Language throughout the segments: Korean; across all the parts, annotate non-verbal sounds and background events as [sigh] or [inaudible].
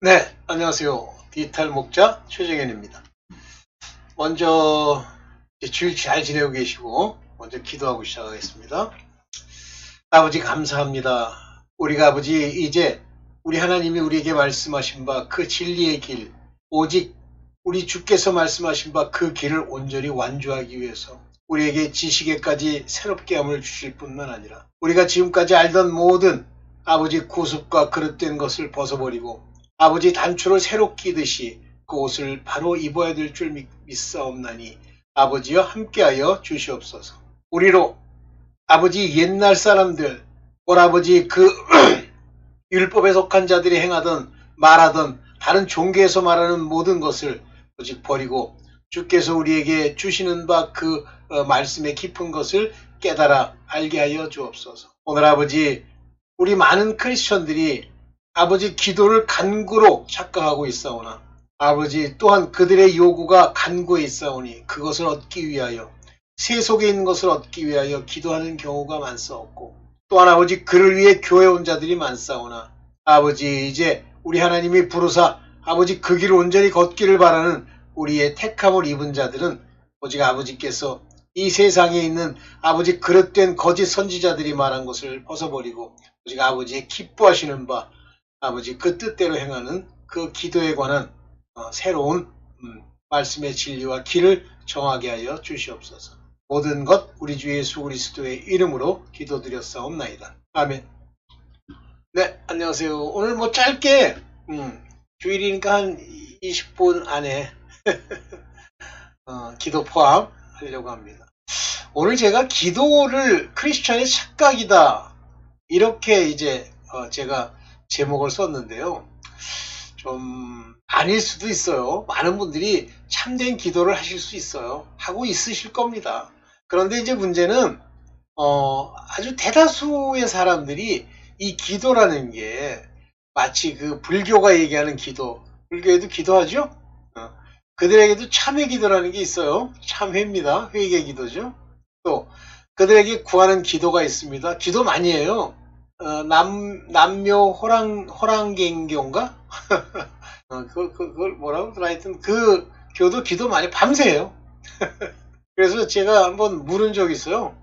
네, 안녕하세요. 디지털 목자 최정현입니다. 먼저 주일 잘 지내고 계시고 먼저 기도하고 시작하겠습니다. 아버지 감사합니다. 우리가 아버지 이제 우리 하나님이 우리에게 말씀하신 바 그 진리의 길 오직 우리 주께서 말씀하신 바 그 길을 온전히 완주하기 위해서 우리에게 지식에까지 새롭게 함을 주실 뿐만 아니라 우리가 지금까지 알던 모든 아버지 구습과 그릇된 것을 벗어버리고 아버지 단추를 새로 끼듯이 그 옷을 바로 입어야 될 줄 믿사옵나니 아버지여 함께하여 주시옵소서. 우리로 아버지 옛날 사람들 오라버지 그 [clears throat] 율법에 속한 자들이 행하던 말하던 다른 종교에서 말하는 모든 것을 오직 버리고 주께서 우리에게 주시는 바 그 말씀의 깊은 것을 깨달아 알게 하여 주옵소서. 오늘 아버지 우리 많은 크리스천들이 아버지 기도를 간구로 착각하고 있사오나 아버지 또한 그들의 요구가 간구에 있사오니 그것을 얻기 위하여 세속에 있는 것을 얻기 위하여 기도하는 경우가 많사옵고 또한 아버지 그를 위해 교회 온 자들이 많사오나 아버지 이제 우리 하나님이 부르사 아버지 그 길을 온전히 걷기를 바라는 우리의 택함을 입은 자들은 오직 아버지께서 이 세상에 있는 아버지 그릇된 거짓 선지자들이 말한 것을 벗어버리고 오직 아버지의 기뻐하시는 바 아버지 그 뜻대로 행하는 그 기도에 관한 어, 새로운 음, 말씀의 진리와 길을 정하게 하여 주시옵소서. 모든 것 우리 주 예수 그리스도의 이름으로 기도드렸사옵나이다. 아멘. 네, 안녕하세요. 오늘 뭐 짧게 음, 주일이니까 한 20분 안에 [laughs] 어, 기도 포함 하려고 합니다. 오늘 제가 기도를 크리스천의 착각이다 이렇게 이제 어, 제가 제목을 썼는데요. 좀 아닐 수도 있어요. 많은 분들이 참된 기도를 하실 수 있어요. 하고 있으실 겁니다. 그런데 이제 문제는 어, 아주 대다수의 사람들이 이 기도라는 게 마치 그 불교가 얘기하는 기도, 불교에도 기도하죠? 어, 그들에게도 참회 기도라는 게 있어요. 참회입니다. 회개 기도죠. 또 그들에게 구하는 기도가 있습니다. 기도 많이 해요. 어, 남, 남묘 호랑, 호랑갱교인가? [laughs] 어, 그, 그, 그걸 뭐라고? 하여튼 그 교도 기도 많이 밤새요. [laughs] 그래서 제가 한번 물은 적이 있어요.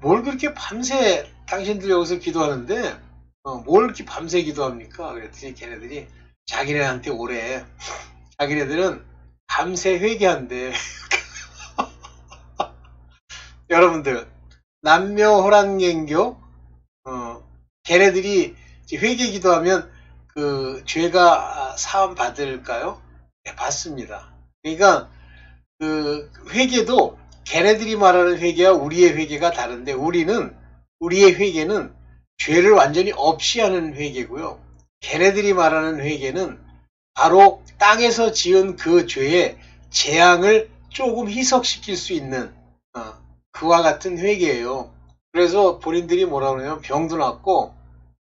뭘 그렇게 밤새 당신들 여기서 기도하는데, 어, 뭘 이렇게 밤새 기도합니까? 그랬더니 걔네들이 자기네한테 오래, 자기네들은 밤새 회개한대. [laughs] 여러분들, 남묘 호랑갱교, 어, 걔네들이 회개 기도하면 그 죄가 사함 받을까요? 네, 받습니다. 그러니까 그 회개도 걔네들이 말하는 회개와 우리의 회개가 다른데 우리는 우리의 회개는 죄를 완전히 없이 하는 회개고요. 걔네들이 말하는 회개는 바로 땅에서 지은 그 죄의 재앙을 조금 희석시킬 수 있는 어, 그와 같은 회개예요. 그래서 본인들이 뭐라 그러냐면 병도 낫고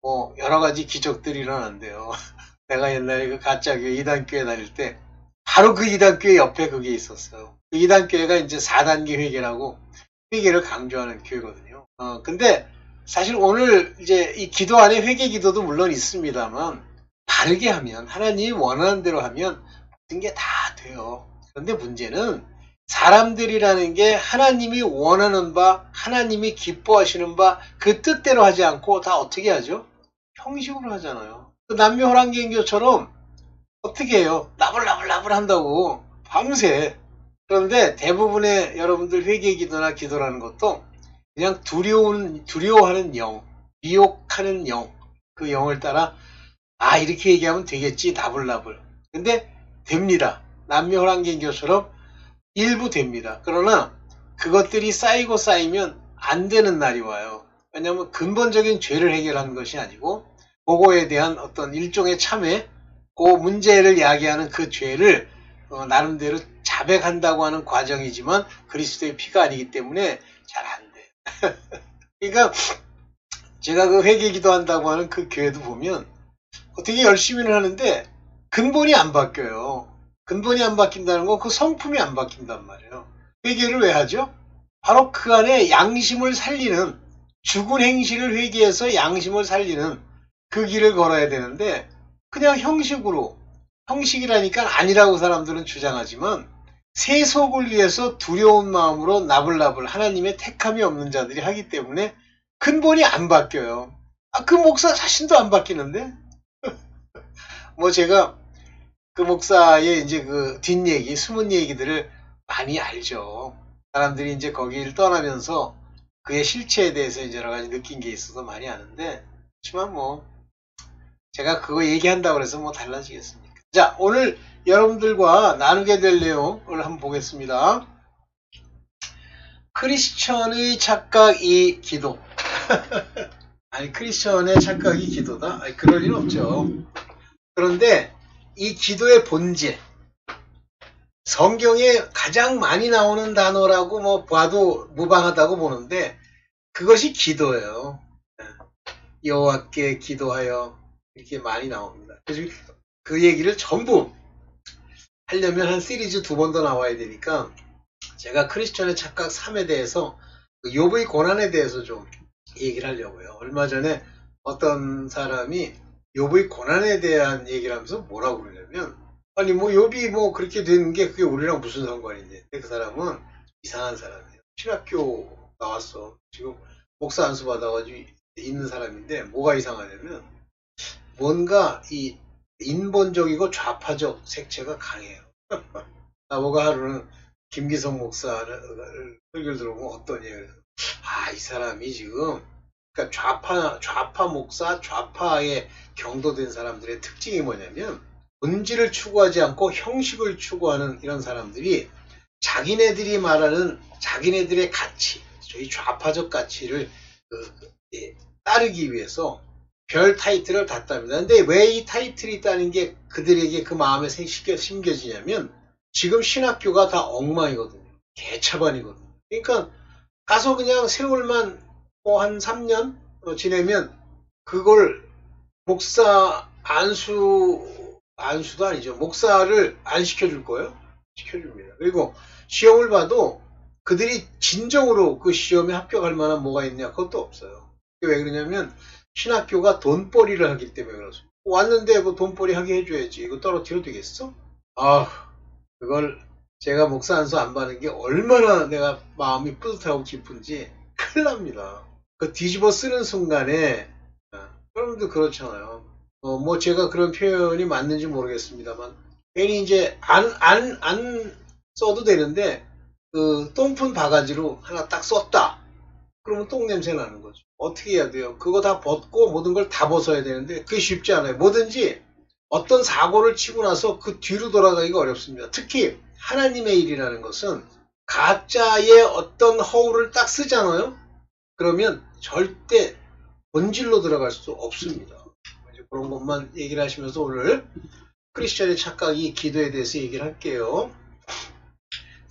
뭐 여러 가지 기적들이 일어난대요. [laughs] 내가 옛날에 그 가짜 교회 이단교회 다닐 때 바로 그 이단교회 옆에 그게 있었어요. 그 이단교회가 이제 4단계 회계라고 회계를 강조하는 교회거든요. 어, 근데 사실 오늘 이제 이 기도 안에 회계 기도도 물론 있습니다만 바르게 하면 하나님이 원하는 대로 하면 모든 게 다 돼요. 그런데 문제는 사람들이라는 게 하나님이 원하는 바, 하나님이 기뻐하시는 바, 그 뜻대로 하지 않고 다 어떻게 하죠? 형식으로 하잖아요. 그 남묘호랑개인교처럼 어떻게 해요? 나불나불나불 한다고 밤새. 그런데 대부분의 여러분들 회개 기도나 기도라는 것도 그냥 두려운, 두려워하는 영, 미혹하는 영, 그 영을 따라 아, 이렇게 얘기하면 되겠지, 나불나불. 근데 됩니다. 남묘호랑개인교처럼 일부 됩니다. 그러나 그것들이 쌓이고 쌓이면 안 되는 날이 와요. 왜냐하면 근본적인 죄를 해결하는 것이 아니고 그거에 대한 어떤 일종의 참회, 그 문제를 이야기하는 그 죄를 어, 나름대로 자백한다고 하는 과정이지만 그리스도의 피가 아니기 때문에 잘 안 돼요. [laughs] 그러니까 제가 그 회개 기도한다고 하는 그 교회도 보면 어떻게 열심히는 하는데 근본이 안 바뀌어요. 근본이 안 바뀐다는 건 그 성품이 안 바뀐단 말이에요. 회개를 왜 하죠? 바로 그 안에 양심을 살리는 죽은 행실을 회개해서 양심을 살리는 그 길을 걸어야 되는데 그냥 형식으로 형식이라니까 아니라고 사람들은 주장하지만 세속을 위해서 두려운 마음으로 나불나불 하나님의 택함이 없는 자들이 하기 때문에 근본이 안 바뀌어요. 아, 그 목사 자신도 안 바뀌는데? [laughs] 뭐 제가 그 목사의 이제 그 뒷얘기, 숨은 얘기들을 많이 알죠. 사람들이 이제 거기를 떠나면서 그의 실체에 대해서 이제 여러 가지 느낀 게 있어서 많이 아는데, 그렇지만 뭐, 제가 그거 얘기한다고 해서 뭐 달라지겠습니까? 자, 오늘 여러분들과 나누게 될 내용을 한번 보겠습니다. 크리스천의 착각이 기도. [laughs] 아니, 크리스천의 착각이 기도다? 아니, 그럴 일 없죠. 그런데 이 기도의 본질, 성경에 가장 많이 나오는 단어라고 뭐 봐도 무방하다고 보는데 그것이 기도예요. 여호와께 기도하여 이렇게 많이 나옵니다. 그래서 그 얘기를 전부 하려면 한 시리즈 두 번 더 나와야 되니까 제가 크리스천의 착각 3에 대해서 그 욥의 고난에 대해서 좀 얘기를 하려고요. 얼마 전에 어떤 사람이 욥의 고난에 대한 얘기를 하면서 뭐라고 그러냐면 아니 뭐 욥이 뭐 그렇게 되는 게 그게 우리랑 무슨 상관이냐. 근데 그 사람은 이상한 사람이에요. 신학교 나왔어. 지금 목사 안수 받아가지고 있는 사람인데 뭐가 이상하냐면 뭔가 이 인본적이고 좌파적 색채가 강해요. [laughs] 나보고 하루는 김기성 목사를 설교를 들어보면 어떤 얘기를 아, 이 사람이 지금 그러니까 좌파 좌파 목사, 좌파에 경도된 사람들의 특징이 뭐냐면 본질을 추구하지 않고 형식을 추구하는 이런 사람들이 자기네들이 말하는 자기네들의 가치, 저희 좌파적 가치를 그, 예, 따르기 위해서 별 타이틀을 닫답니다. 근데 왜 이 타이틀이 있다는 게 그들에게 그 마음에 심겨, 심겨지냐면 지금 신학교가 다 엉망이거든요. 개차반이거든요. 그러니까 가서 그냥 세월만 뭐한 3년 지내면 그걸 목사 안수 안수도 아니죠. 목사를 안 시켜줄 거예요. 시켜줍니다. 그리고 시험을 봐도 그들이 진정으로 그 시험에 합격할 만한 뭐가 있냐 그것도 없어요. 왜 그러냐면 신학교가 돈벌이를 하기 때문에 그렇습니다. 왔는데 뭐 돈벌이 하게 해줘야지. 이거 떨어뜨려 되겠어? 아, 그걸 제가 목사 안수 안 받는 게 얼마나 내가 마음이 뿌듯하고 기쁜지 큰일 납니다. 그 뒤집어 쓰는 순간에, 아, 여러분도 그렇잖아요. 어, 뭐 제가 그런 표현이 맞는지 모르겠습니다만, 괜히 이제 안, 안, 안 써도 되는데, 그 똥푼 바가지로 하나 딱 썼다. 그러면 똥 냄새 나는 거죠. 어떻게 해야 돼요? 그거 다 벗고 모든 걸 다 벗어야 되는데 그게 쉽지 않아요. 뭐든지 어떤 사고를 치고 나서 그 뒤로 돌아가기가 어렵습니다. 특히 하나님의 일이라는 것은 가짜의 어떤 허울을 딱 쓰잖아요. 그러면 절대 본질로 들어갈 수 없습니다. 그런 것만 얘기를 하시면서 오늘 크리스천의 착각이 기도에 대해서 얘기를 할게요.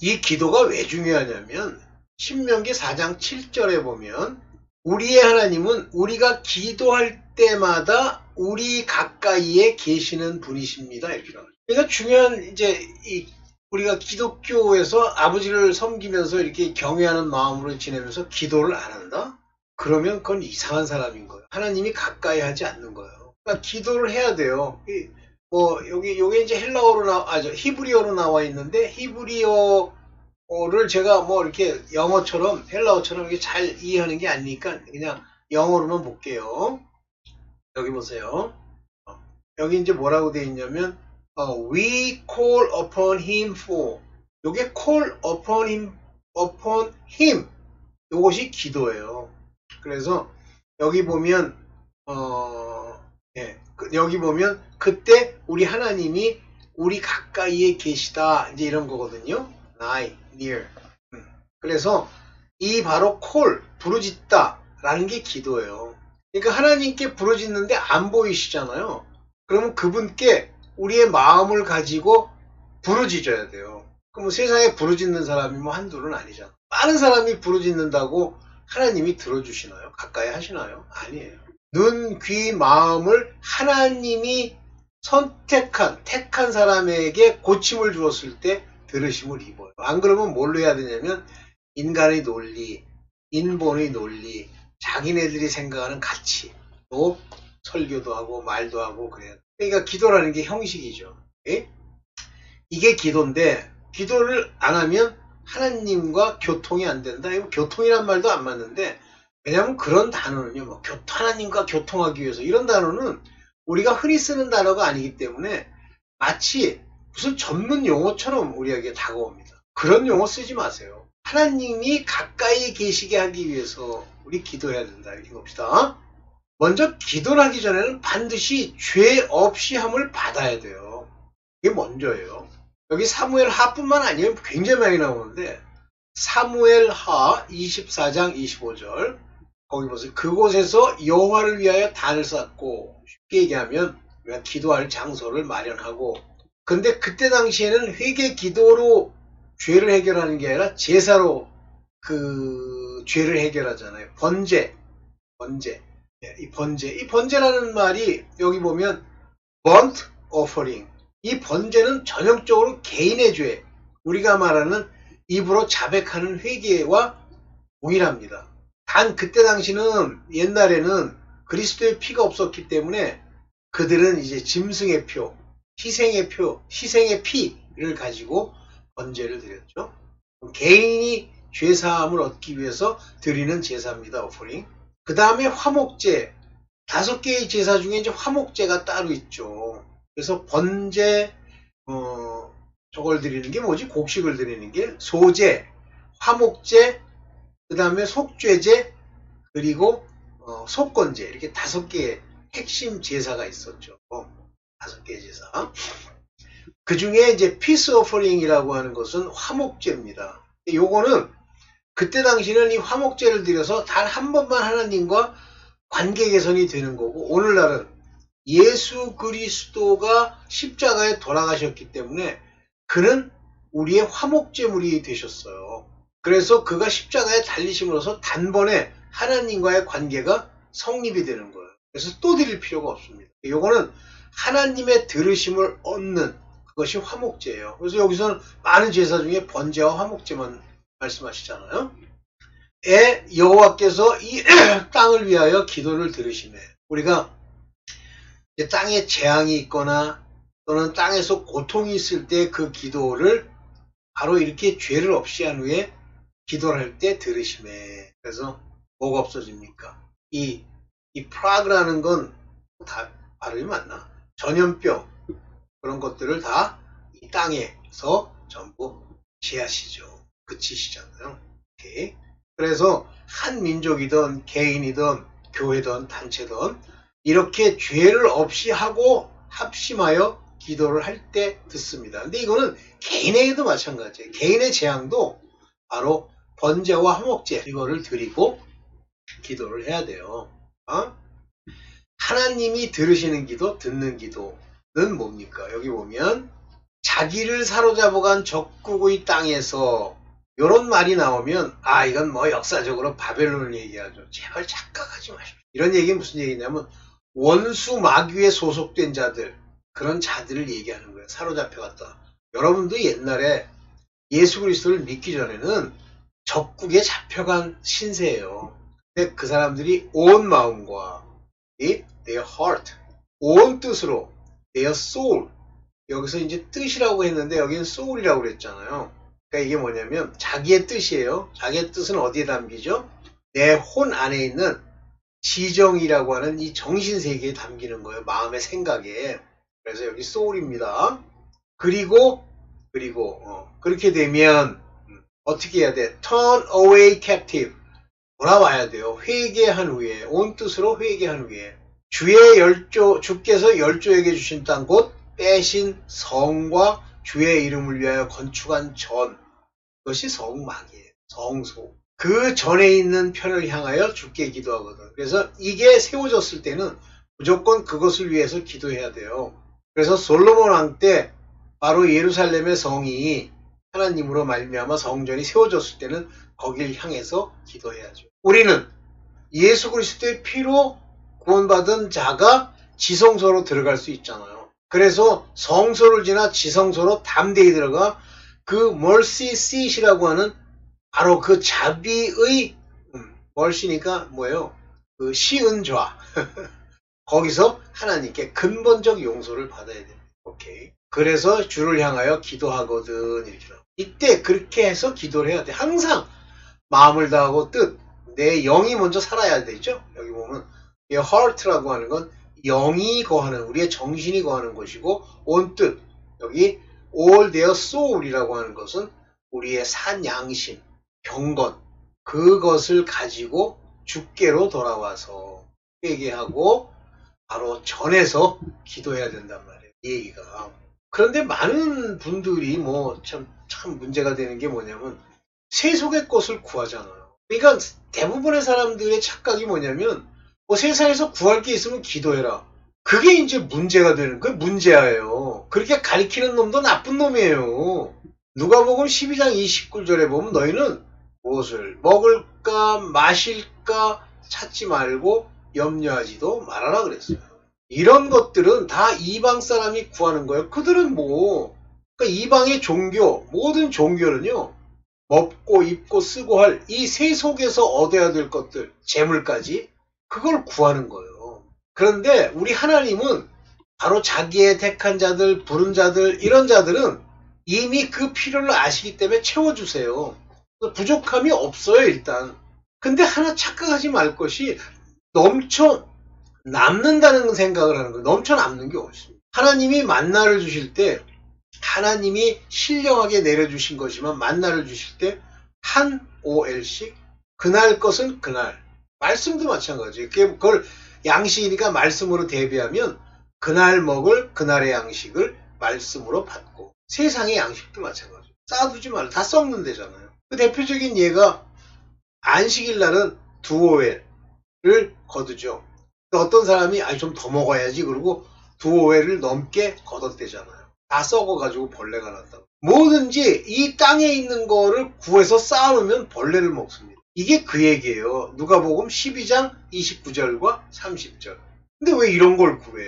이 기도가 왜 중요하냐면 신명기 4장 7절에 보면 우리의 하나님은 우리가 기도할 때마다 우리 가까이에 계시는 분이십니다. 이렇게. 그러니까 중요한 이제 이 우리가 기독교에서 아버지를 섬기면서 이렇게 경외하는 마음으로 지내면서 기도를 안 한다? 그러면 그건 이상한 사람인 거예요. 하나님이 가까이 하지 않는 거예요. 그러니까 기도를 해야 돼요. 뭐 여기 요게 이제 헬라어로 나 아저 히브리어로 나와 있는데 히브리어 를 제가 뭐 이렇게 영어처럼 헬라어처럼 이렇게 잘 이해하는 게 아니니까 그냥 영어로만 볼게요. 여기 보세요. 어, 여기 이제 뭐라고 되어 있냐면 어, we call upon him for 요게 call upon him upon him 요것이 기도예요. 그래서 여기 보면 어 예, 여기 보면 그때 우리 하나님이 우리 가까이에 계시다 이제 이런 거거든요. nigh, near. 음. 그래서 이 바로 콜, 부르짖다 라는 게 기도예요. 그러니까 하나님께 부르짖는데 안 보이시잖아요. 그러면 그분께 우리의 마음을 가지고 부르짖어야 돼요. 그럼 세상에 부르짖는 사람이 뭐 한둘은 아니잖아. 많은 사람이 부르짖는다고 하나님이 들어주시나요? 가까이 하시나요? 아니에요. 눈, 귀, 마음을 하나님이 선택한, 택한 사람에게 고침을 주었을 때 들으심을 입어요. 안 그러면 뭘로 해야 되냐면 인간의 논리, 인본의 논리, 자기네들이 생각하는 가치, 또 설교도 하고 말도 하고 그래야 돼. 그러니까 기도라는 게 형식이죠. 예? 이게 기도인데 기도를 안 하면 하나님과 교통이 안 된다. 이거 교통이란 말도 안 맞는데 왜냐하면 그런 단어는요. 뭐 교, 하나님과 교통하기 위해서 이런 단어는 우리가 흔히 쓰는 단어가 아니기 때문에 마치 무슨 전문 용어처럼 우리에게 다가옵니다. 그런 용어 쓰지 마세요. 하나님이 가까이 계시게 하기 위해서 우리 기도해야 된다. 이렇게 봅시다. 먼저 기도를 하기 전에는 반드시 죄 없이 함을 받아야 돼요. 이게 먼저예요. 여기 사무엘 하뿐만 아니면 굉장히 많이 나오는데 사무엘 하 24장 25절 거기 보세요. 그곳에서 여호와를 위하여 단을 쌓고 쉽게 얘기하면 우리가 기도할 장소를 마련하고 근데 그때 당시에는 회개 기도로 죄를 해결하는 게 아니라 제사로 그 죄를 해결하잖아요. 번제, 번제, 예, 이 번제, 이 번제라는 말이 여기 보면 burnt offering. 이 번제는 전형적으로 개인의 죄, 우리가 말하는 입으로 자백하는 회개와 동일합니다. 단 그때 당시는 옛날에는 그리스도의 피가 없었기 때문에 그들은 이제 짐승의 표, 희생의 표, 희생의 피를 가지고 번제를 드렸죠. 개인이 죄 사함을 얻기 위해서 드리는 제사입니다. 오프링. 그 다음에 화목제. 다섯 개의 제사 중에 이제 화목제가 따로 있죠. 그래서 번제, 어, 저걸 드리는 게 뭐지? 곡식을 드리는 게 소제, 화목제, 그 다음에 속죄제, 그리고 어, 속건제 이렇게 다섯 개의 핵심 제사가 있었죠. 다섯 개의 제사. 그 중에 이제 피스 오퍼링이라고 하는 것은 화목제입니다. 요거는 그때 당시는 이 화목제를 드려서 단 한 번만 하나님과 관계 개선이 되는 거고 오늘날은 예수 그리스도가 십자가에 돌아가셨기 때문에 그는 우리의 화목제물이 되셨어요. 그래서 그가 십자가에 달리심으로써 단번에 하나님과의 관계가 성립이 되는 거예요. 그래서 또 드릴 필요가 없습니다. 요거는 하나님의 들으심을 얻는 그것이 화목제예요. 그래서 여기서는 많은 제사 중에 번제와 화목제만 말씀하시잖아요. 에 여호와께서 이 [clears throat] 땅을 위하여 기도를 들으시네. 우리가 땅에 재앙이 있거나 또는 땅에서 고통이 있을 때 그 기도를 바로 이렇게 죄를 없이 한 후에 기도를 할 때 들으시네. 그래서 뭐가 없어집니까? 이, 이 프라그라는 건 다 발음이 맞나? 전염병, 그런 것들을 다 이 땅에서 전부 지하시죠. 그치시잖아요. 오케이. 그래서 한 민족이든 개인이든 교회든 단체든 이렇게 죄를 없이 하고 합심하여 기도를 할 때 듣습니다. 근데 이거는 개인에게도 마찬가지예요. 개인의 재앙도 바로 번제와 화목제 이거를 드리고 기도를 해야 돼요. 어? 하나님이 들으시는 기도, 듣는 기도 는 뭡니까? 여기 보면 자기를 사로잡아간 적국의 땅에서 이런 말이 나오면 아 이건 뭐 역사적으로 바벨론을 얘기하죠. 제발 착각하지 마십시오. 이런 얘기 무슨 얘기냐면 원수 마귀에 소속된 자들 그런 자들을 얘기하는 거예요. 사로잡혀갔다. 여러분도 옛날에 예수 그리스도를 믿기 전에는 적국에 잡혀간 신세예요. 근데 그 사람들이 온 마음과 이 their heart 온 뜻으로 their soul. 여기서 이제 뜻이라고 했는데 여기는 soul이라고 그랬잖아요. 그러니까 이게 뭐냐면 자기의 뜻이에요. 자기의 뜻은 어디에 담기죠? 내 혼 안에 있는 지정이라고 하는 이 정신 세계에 담기는 거예요. 마음의 생각에. 그래서 여기 soul입니다. 그리고 그리고 어, 그렇게 되면 음, 어떻게 해야 돼? turn away captive. 돌아와야 돼요. 회개한 후에 온 뜻으로 회개한 후에 주의 열조, 주께서 열조에게 주신 땅 곧 빼신 성과 주의 이름을 위하여 건축한 전. 그것이 성막이에요. 성소. 그 전에 있는 편을 향하여 주께 기도하거든. 그래서 이게 세워졌을 때는 무조건 그것을 위해서 기도해야 돼요. 그래서 솔로몬 왕 때 바로 예루살렘의 성이 하나님으로 말미암아 성전이 세워졌을 때는 거길 향해서 기도해야죠. 우리는 예수 그리스도의 피로 구원받은 자가 지성소로 들어갈 수 있잖아요. 그래서 성소를 지나 지성소로 담대히 들어가 그 멀시 시이라고 하는 바로 그 자비의 음, 멀시니까 뭐예요? 그 시은좌 [laughs] 거기서 하나님께 근본적 용서를 받아야 됩니다. 오케이. 그래서 주를 향하여 기도하거든 이렇게. 이때 그렇게 해서 기도를 해야 돼. 항상 마음을 다하고 뜻, 내 영이 먼저 살아야 되죠. 여기 보면 이 heart라고 하는 건 영이 거하는 우리의 정신이 거하는 것이고 온뜻 여기 all their soul이라고 하는 것은 우리의 산 양심, 경건 그것을 가지고 주께로 돌아와서 회개하고 바로 전에서 기도해야 된단 말이에요. 이 얘기가. 그런데 많은 분들이 뭐참참 문제가 되는 게 뭐냐면 세속의 것을 구하잖아요. 그러니까 대부분의 사람들의 착각이 뭐냐면 뭐 세상에서 구할 게 있으면 기도해라. 그게 이제 문제가 되는 그 문제예요. 그렇게 가리키는 놈도 나쁜 놈이에요. 누가복음 12장 29절에 보면 너희는 무엇을 먹을까 마실까 찾지 말고 염려하지도 말아라 그랬어요. 이런 것들은 다 이방 사람이 구하는 거예요. 그들은 뭐 그러니까 이방의 종교 모든 종교는요. 먹고 입고 쓰고 할 이 세 속에서 얻어야 될 것들 재물까지 그걸 구하는 거예요. 그런데 우리 하나님은 바로 자기의 택한 자들, 부른 자들 이런 자들은 이미 그 필요를 아시기 때문에 채워주세요. 부족함이 없어요 일단. 근데 하나 착각하지 말 것이 넘쳐 남는다는 생각을 하는 거예요. 넘쳐 남는 게 없습니다. 하나님이 만나를 주실 때 하나님이 신령하게 내려주신 것이지만 만나를 주실 때 한 OL씩 그날 것은 그날 말씀도 마찬가지예요. 그걸 양식이니까 말씀으로 대비하면 그날 먹을 그날의 양식을 말씀으로 받고 세상의 양식도 마찬가지예요. 쌓아두지 말라. 다 썩는 데잖아요. 그 대표적인 예가 안식일 날은 두오웰을 거두죠. 어떤 사람이 아니 좀 더 먹어야지 그러고 두오웰을 넘게 거뒀대잖아요. 다 썩어가지고 벌레가 난다. 뭐든지 이 땅에 있는 거를 구해서 쌓아놓으면 벌레를 먹습니다. 이게 그 얘기예요. 누가복음 12장 29절과 30절. 근데 왜 이런 걸 구해?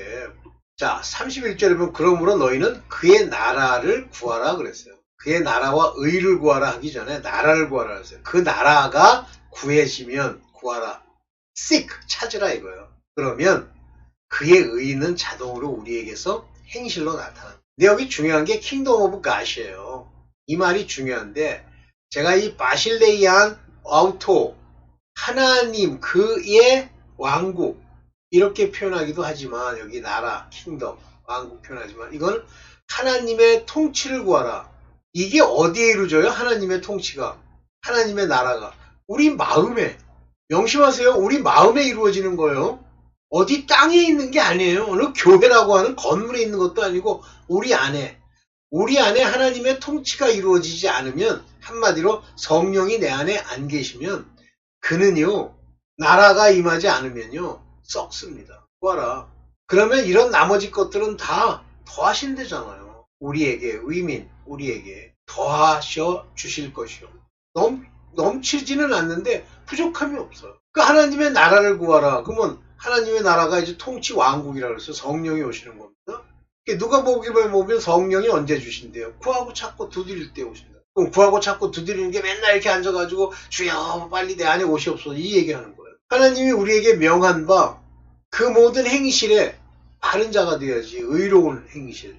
자, 31절이면 그러므로 너희는 그의 나라를 구하라 그랬어요. 그의 나라와 의를 구하라 하기 전에 나라를 구하라 했어요. 그 나라가 구해지면 구하라. seek 찾으라 이거예요. 그러면 그의 의는 자동으로 우리에게서 행실로 나타납니다. 근데 여기 중요한 게 킹덤 오브 갓이에요. 이 말이 중요한데 제가 이 바실레이안 아우토 하나님 그의 왕국 이렇게 표현하기도 하지만 여기 나라 킹덤 왕국 표현하지만 이건 하나님의 통치를 구하라. 이게 어디에 이루어져요? 하나님의 통치가 하나님의 나라가 우리 마음에 명심하세요. 우리 마음에 이루어지는 거예요. 어디 땅에 있는 게 아니에요. 어느 교회라고 하는 건물에 있는 것도 아니고 우리 안에 우리 안에 하나님의 통치가 이루어지지 않으면 한마디로 성령이 내 안에 안 계시면 그는요 나라가 임하지 않으면요 썩습니다. 구하라. 그러면 이런 나머지 것들은 다 더하신대잖아요. 우리에게 의민 우리에게 더하셔 주실 것이요. 넘 넘치지는 않는데 부족함이 없어요. 그 하나님의 나라를 구하라. 그러면 하나님의 나라가 이제 통치 왕국이라 그래서 성령이 오시는 겁니다. 누가 보기를 보면 성령이 언제 주신대요? 구하고 찾고 두드릴 때 오신다. 구하고 찾고 두드리는 게 맨날 이렇게 앉아가지고 주여 빨리 내 안에 오시옵소서 이 얘기하는 거예요. 하나님이 우리에게 명한 바 그 모든 행실에 바른 자가 되어야지 의로운 행실.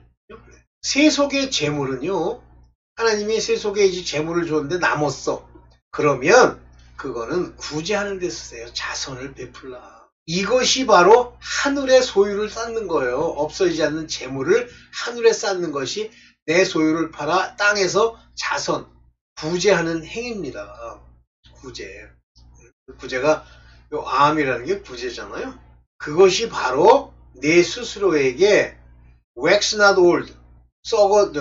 세속의 재물은요. 하나님이 세속에 이제 재물을 줬는데 남았어. 그러면 그거는 구제하는 데 쓰세요. 자선을 베풀라. 이것이 바로 하늘의 소유를 쌓는 거예요. 없어지지 않는 재물을 하늘에 쌓는 것이 내 소유를 팔아 땅에서 자선, 구제하는 행위입니다. 구제. 구제가 요 암이라는 게 구제잖아요. 그것이 바로 내 스스로에게 wax not old, 썩어,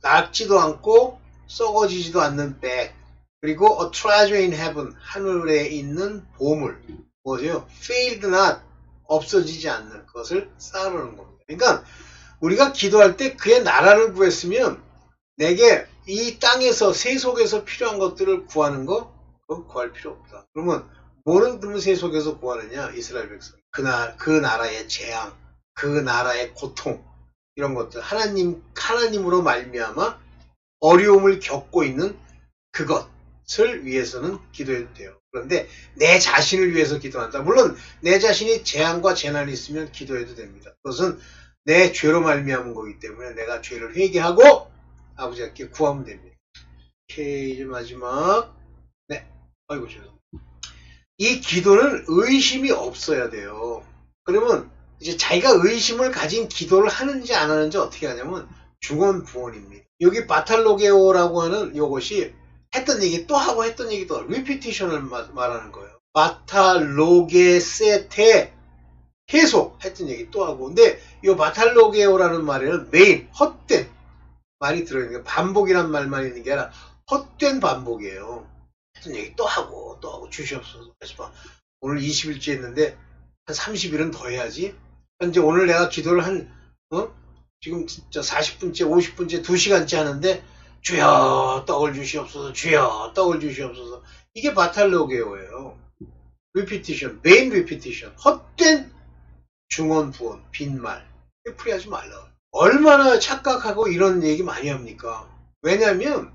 낡지도 않고 썩어지지도 않는 백, 그리고 a treasure in heaven, 하늘에 있는 보물, 뭐죠? failed not, 없어지지 않는 것을 쌓아놓는 겁니다. 그러니까 우리가 기도할 때 그의 나라를 구했으면 내게 이 땅에서 세속에서 필요한 것들을 구하는 거 그건 구할 필요 없다. 그러면 뭐는 그러면 세속에서 구하느냐? 이스라엘 백성. 그날 그 나라의 재앙, 그 나라의 고통 이런 것들 하나님 하나님으로 말미암아 어려움을 겪고 있는 그것 것을 위해서는 기도해도 돼요. 그런데 내 자신을 위해서 기도한다. 물론 내 자신이 재앙과 재난이 있으면 기도해도 됩니다. 그것은 내 죄로 말미암은 거기 때문에 내가 죄를 회개하고 아버지께 구하면 됩니다. 이제 마지막 네 아이고 죄송 이 기도는 의심이 없어야 돼요. 그러면 이제 자기가 의심을 가진 기도를 하는지 안 하는지 어떻게 하냐면 중언부언입니다. 여기 바탈로게오라고 하는 이것이 했던 얘기 또 하고 했던 얘기 또 리피티션을 말하는 거예요. 바탈로게세테 계속 했던 얘기 또 하고 근데 이 바탈로게오라는 말에는 메인 헛된 말이 들어있는 게 반복이란 말만 있는 게 아니라 헛된 반복이에요. 했던 얘기 또 하고 또 하고 주시옵소서. 그래서 오늘 20일째 했는데 한 30일은 더 해야지. 현재 오늘 내가 기도를 한 어? 지금 진짜 40분째, 50분째, 2시간째 하는데 주여 떡을 주시옵소서, 주여 떡을 주시옵소서. 이게 바탈로게오예요. 리피티션, 메인 리피티션, 헛된 중언 부언, 빈말. 풀이하지 말라. 얼마나 착각하고 이런 얘기 많이 합니까? 왜냐하면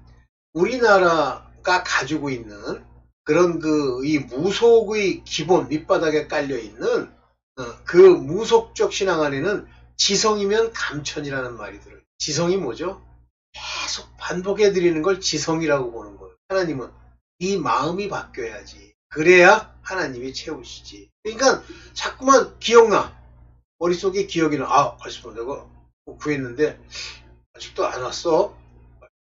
우리나라가 가지고 있는 그런 그 이 무속의 기본 밑바닥에 깔려 있는 어, 그 무속적 신앙 안에는 지성이면 감천이라는 말이 들어요. 지성이 뭐죠? 계속 반복해 드리는 걸 지성이라고 보는 거예요. 하나님은 이 마음이 바뀌어야지. 그래야 하나님이 채우시지. 그러니까 자꾸만 기억나. 머릿속에 기억이 나. 아, 벌써 내가 뭐 구했는데 아직도 안 왔어.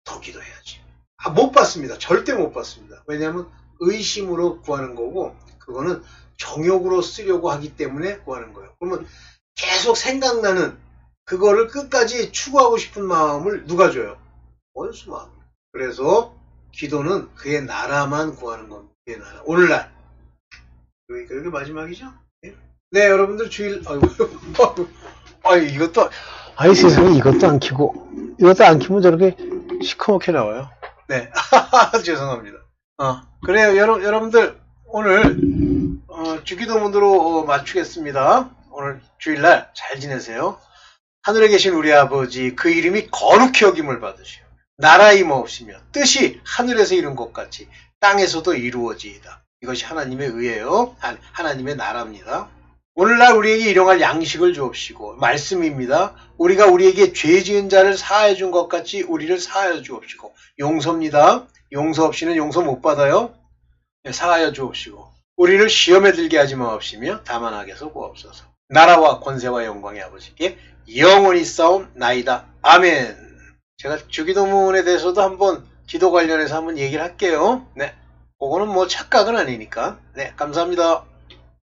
더 기도해야지. 아, 못 받습니다. 절대 못 받습니다. 왜냐하면 의심으로 구하는 거고 그거는 정욕으로 쓰려고 하기 때문에 구하는 거예요. 그러면 계속 생각나는 그거를 끝까지 추구하고 싶은 마음을 누가 줘요? 원수 마음. 그래서 기도는 그의 나라만 구하는 겁니다. 그의 나라. 오늘날. 여기가 여기 마지막이죠? 네, 네 여러분들 주일, 아이고, [laughs] 아이 이것도, 아이 세상에 이것도 안 키고, 이것도 안 키면 저렇게 시커멓게 나와요. 네. [laughs] 죄송합니다. 어, 그래요. 여러, 여러분들, 오늘, 어, 주기도문으로 어, 맞추겠습니다. 오늘 주일날 잘 지내세요. 하늘에 계신 우리 아버지, 그 이름이 거룩히 여김을 받으시오. 나라 임없으며 뜻이 하늘에서 이룬 것 같이 땅에서도 이루어지이다. 이것이 하나님의 의예요. 하나님의 나라입니다. 오늘날 우리에게 일용할 양식을 주옵시고 말씀입니다. 우리가 우리에게 죄 지은 자를 사하여 준것 같이 우리를 사하여 주옵시고 용서입니다. 용서 없이는 용서 못 받아요. 네, 사하여 주옵시고 우리를 시험에 들게 하지 마옵시며 다만 하게서 구옵소서. 나라와 권세와 영광의 아버지께 영원히 싸움 나이다. 아멘. 제가 주기도문에 대해서도 한번 기도 관련해서 한번 얘기를 할게요. 네. 그거는 뭐 착각은 아니니까. 네, 감사합니다.